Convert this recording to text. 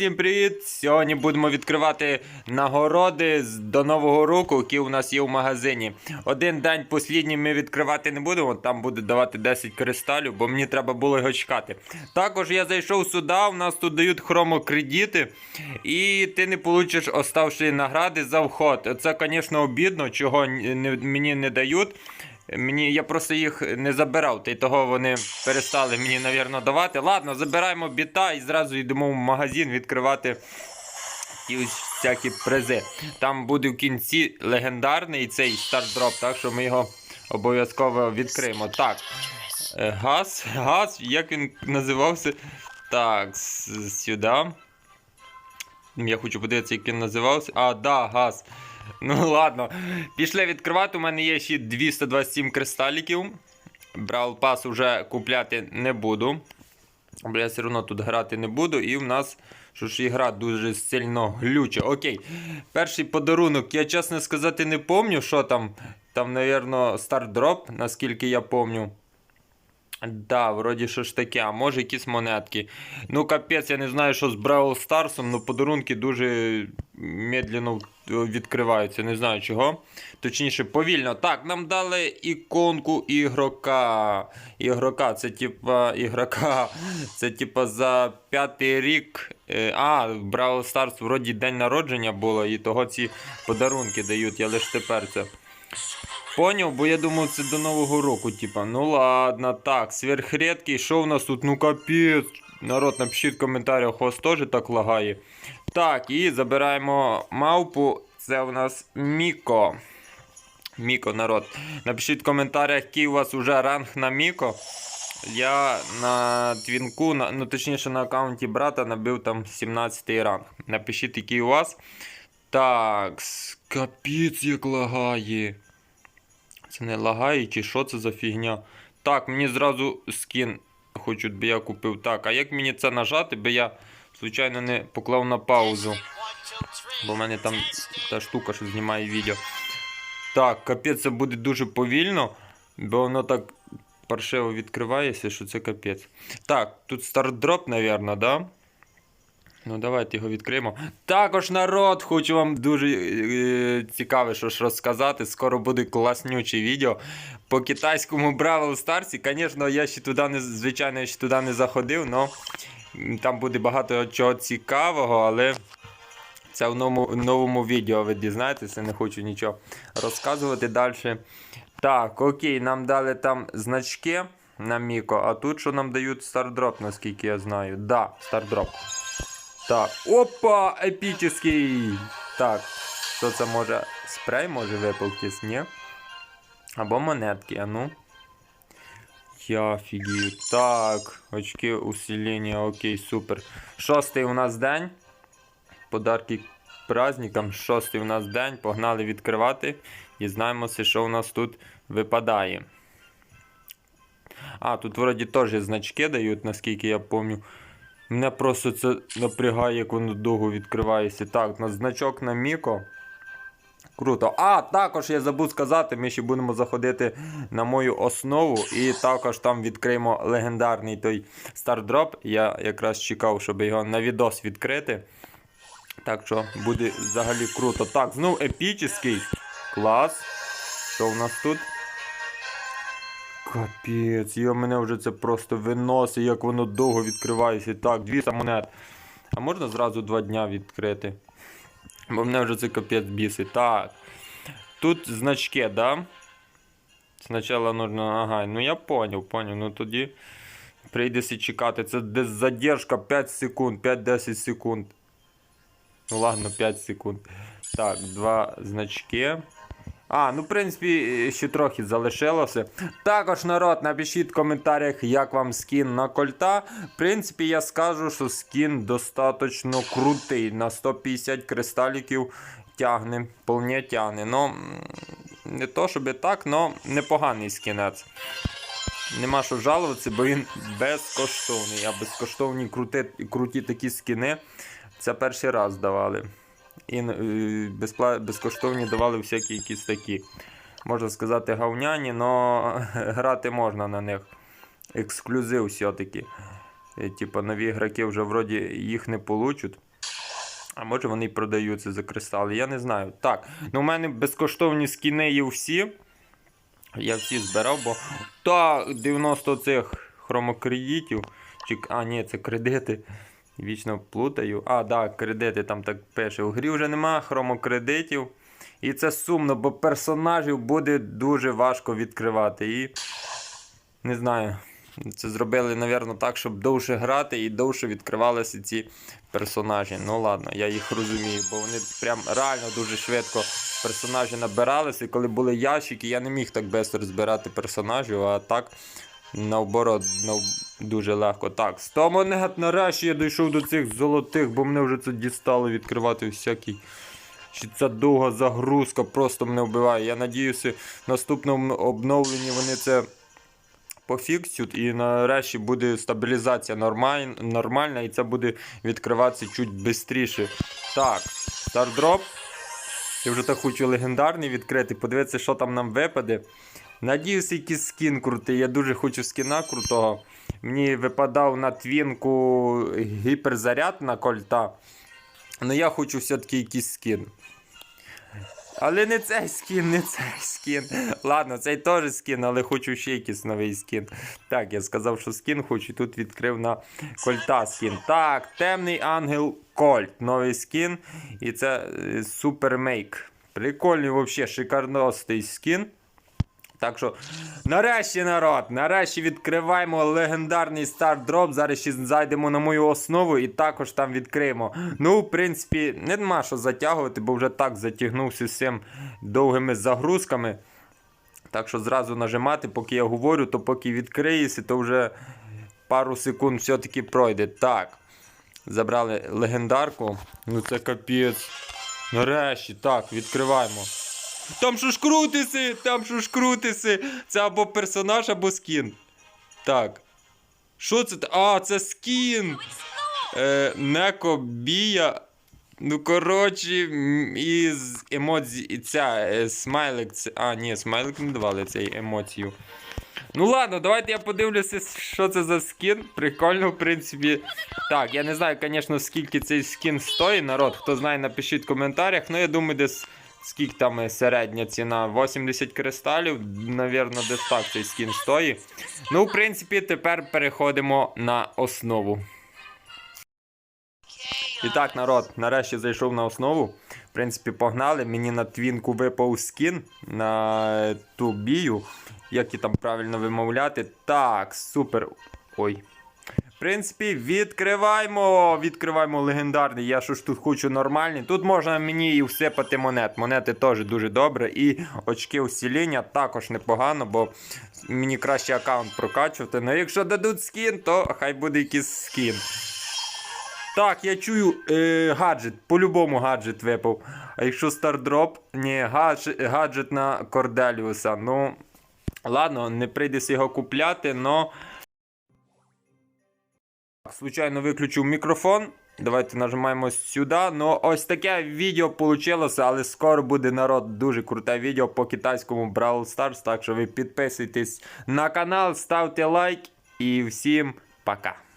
всім привіт! Сьогодні будемо відкривати нагороди до Нового року, які у нас є в магазині. Один день послідній ми відкривати не будемо, там буде давати 10 кристалів, бо мені треба було його чекати. Також я зайшов сюди, у нас тут дають хромокредити, і ти не получиш оставші награди за вход. Це, звісно, обідно, чого мені не дають. Мені я просто їх не забирав, та й того вони перестали мені, навірно, давати. Ладно, забираємо біта і зразу йдемо в магазин відкривати ті ось всякі призи. Там буде в кінці легендарний цей стартдроп, так що ми його обов'язково відкриємо. Так. е, Газ, газ, як він називався? Так, сюди. Я хочу подивитися, як він називався. А, да, газ. Ну ладно. Пішли відкривати. У мене є ще 227 кристаліків. Брал пас вже купляти не буду. Бо я все одно тут грати не буду. І в нас що ж ігра дуже сильно глюча. Окей. Перший подарунок. Я чесно сказати не помню, що там. Там, напевно, стартдроп, наскільки я помню. Да, вроді що ж таке, а може якісь монетки. Ну, капець, я не знаю, що з Бравл Старсом, але подарунки дуже медленно відкриваються. Не знаю чого. Точніше, повільно. Так, нам дали іконку ігрока. Ігрока, це типа ігрока. Це типа за п'ятий рік. Е, А, Бравл Старс вроді день народження було, і того ці подарунки дають. Я лише тепер це. Поняв, бо я думав, це до Нового року, типа. Ну ладно, так, сверхредкий, що в нас тут? Ну капець. Народ, напишіть в коментарях, у вас теж так лагає. Так, і забираємо мавпу. Це у нас Міко. Міко, народ. Напишіть в коментарях, який у вас уже ранг на Міко. Я на твінку, на, ну точніше на аккаунті брата набив там 17 ранг. Напишіть, який у вас. Так, капець як лагає. Це не лагає, чи що це за фігня? Так, мені зразу скін хочуть, би я купив. Так, а як мені це нажати, би я, звичайно, не поклав на паузу. Бо в мене там та штука, що знімає відео. Так, капець, це буде дуже повільно, бо воно так паршиво відкривається, що це капець. Так, тут стартдроп, напевно, да? Ну, давайте його відкриємо. Також народ, хочу вам дуже е, цікаве що ж розказати. Скоро буде класнюче відео. По китайському Бравл Старсі, звісно, я ще туди не звичайно ще туди не заходив, але там буде багато чого цікавого, але це в новому, новому відео ви дізнаєтеся, не хочу нічого розказувати далі. Так, окей, нам дали там значки на Міко, а тут що нам дають стардроп, наскільки я знаю. Да, стардроп. Так, опа, епічний. Так, що це може? Спрей може випалкись, ні? Або монетки, а ну. Я офігію. Так, очки усилення, окей, супер. Шостий у нас день. Подарки праздникам. Шостий у нас день. Погнали відкривати. Дізнаємося, що у нас тут випадає. А, тут вроді теж значки дають, наскільки я пам'ятаю. Мене просто це напрягає, як воно довго відкривається. Так, на значок на Міко. Круто. А, також я забув сказати, ми ще будемо заходити на мою основу. І також там відкриємо легендарний той стардроп. Я якраз чекав, щоб його на відос відкрити. Так що буде взагалі круто. Так, знов епічний. Клас. Що в нас тут? Капець, я мене вже це просто виносить, як воно довго відкривається. Так, 200 монет. А можна зразу два дня відкрити? Бо мене вже це капець бісить. Так. Тут значки, да? Спочатку нужно. Ага, ну я поняв, поняв. Ну тоді прийдеться чекати. Це десь задержка 5 секунд, 5-10 секунд. Ну ладно, 5 секунд. Так, два значки. А, ну в принципі, ще трохи залишилося. Також, народ, напишіть в коментарях, як вам скін на кольта. В принципі, я скажу, що скін достатньо крутий. На 150 кристаліків тягне, повне тягне. Ну, не то, щоб так, але непоганий скінець. Нема що жалуватися, бо він безкоштовний. А безкоштовні крути, круті такі скіни. Це перший раз давали. І е, безкоштовні давали всякі якісь такі. Можна сказати, говняні, але грати можна на них. Ексклюзив все-таки. Е, Типа нові ігроки вже вроді їх не получать. А може вони продаються за кристали, я не знаю. Так, ну у мене безкоштовні скіни є всі. Я всі збирав, бо так, 90 цих хромокредитів. Чи, а, ні, це кредити. Вічно плутаю. А, так, кредити там так пише. У грі вже нема хромокредитів. І це сумно, бо персонажів буде дуже важко відкривати. І не знаю. Це зробили, напевно, так, щоб довше грати і довше відкривалися ці персонажі. Ну ладно, я їх розумію, бо вони прям реально дуже швидко персонажі набиралися. І коли були ящики, я не міг так швидко збирати персонажів, а так наоборот нав... дуже легко. Так, 100 монет нарешті я дійшов до цих золотих, бо мене вже це дістало відкривати всякі. Чи ця довга загрузка просто мене вбиває. Я надіюся, в наступному обновленні вони це пофіксють і нарешті буде стабілізація нормаль... нормальна і це буде відкриватися чуть швидше. Так, стардроп. Я вже так хочу легендарний відкрити, подивитися, що там нам випаде. Надіюся, якийсь скін крутий. Я дуже хочу скіна крутого. Мені випадав на твінку гіперзаряд на кольта. Ну я хочу все-таки якийсь скін. Але не цей скін, не цей скін. Ладно, цей теж скін, але хочу ще якийсь новий скін. Так, я сказав, що скін хочу, і тут відкрив на кольта скін. Так, темний ангел Кольт. Новий скін. І це супермейк. Прикольний, взагалі, шикарностий скін. Так що, нарешті, народ, нарешті відкриваємо легендарний стардроп. Зараз ще зайдемо на мою основу і також там відкриємо. Ну, в принципі, нема що затягувати, бо вже так затягнувся з цим довгими загрузками. Так що зразу нажимати, поки я говорю, то поки відкриється, то вже пару секунд все-таки пройде. Так. Забрали легендарку. Ну це капець. Нарешті, так, відкриваємо. Там що ж крутиси, там що ж крутиси. Це або персонаж, або скін. Так. Що це? А, це скін. Е, Неко Бія. Ну, коротше, із емоцій. і Ця е, смайлик. Це... А, ні, смайлик не давали цей емоцію. Ну ладно, давайте я подивлюся, що це за скін. Прикольно, в принципі. Так, я не знаю, звісно, скільки цей скін стоїть. Народ, хто знає, напишіть в коментарях. Ну, я думаю, десь скільки там середня ціна. 80 кристалів. Навірно, десь так цей скін стоїть. Ну, в принципі, тепер переходимо на основу. І так, народ, нарешті зайшов на основу. В принципі, погнали. Мені на твінку випав скін на ту бію. Як і там правильно вимовляти. Так, супер. Ой. Принципі, відкриваємо. Відкриваємо легендарний. Я що ж тут хочу нормальний. Тут можна мені і всипати монет. Монети теж дуже добре. І очки усіління також непогано, бо мені краще аккаунт прокачувати. Ну якщо дадуть скін, то хай буде якийсь скін. Так, я чую е, гаджет. По-любому гаджет випав. А якщо стардроп, ні, гаджет, гаджет на Корделіуса. Ну, ладно, не прийдеться його купляти, но. Случайно виключив мікрофон. Давайте нажимаємо сюди. Ну, ось таке відео вийшло, але скоро буде народ дуже круте відео по китайському Brawl Stars. Так що ви підписуйтесь на канал, ставте лайк і всім пока.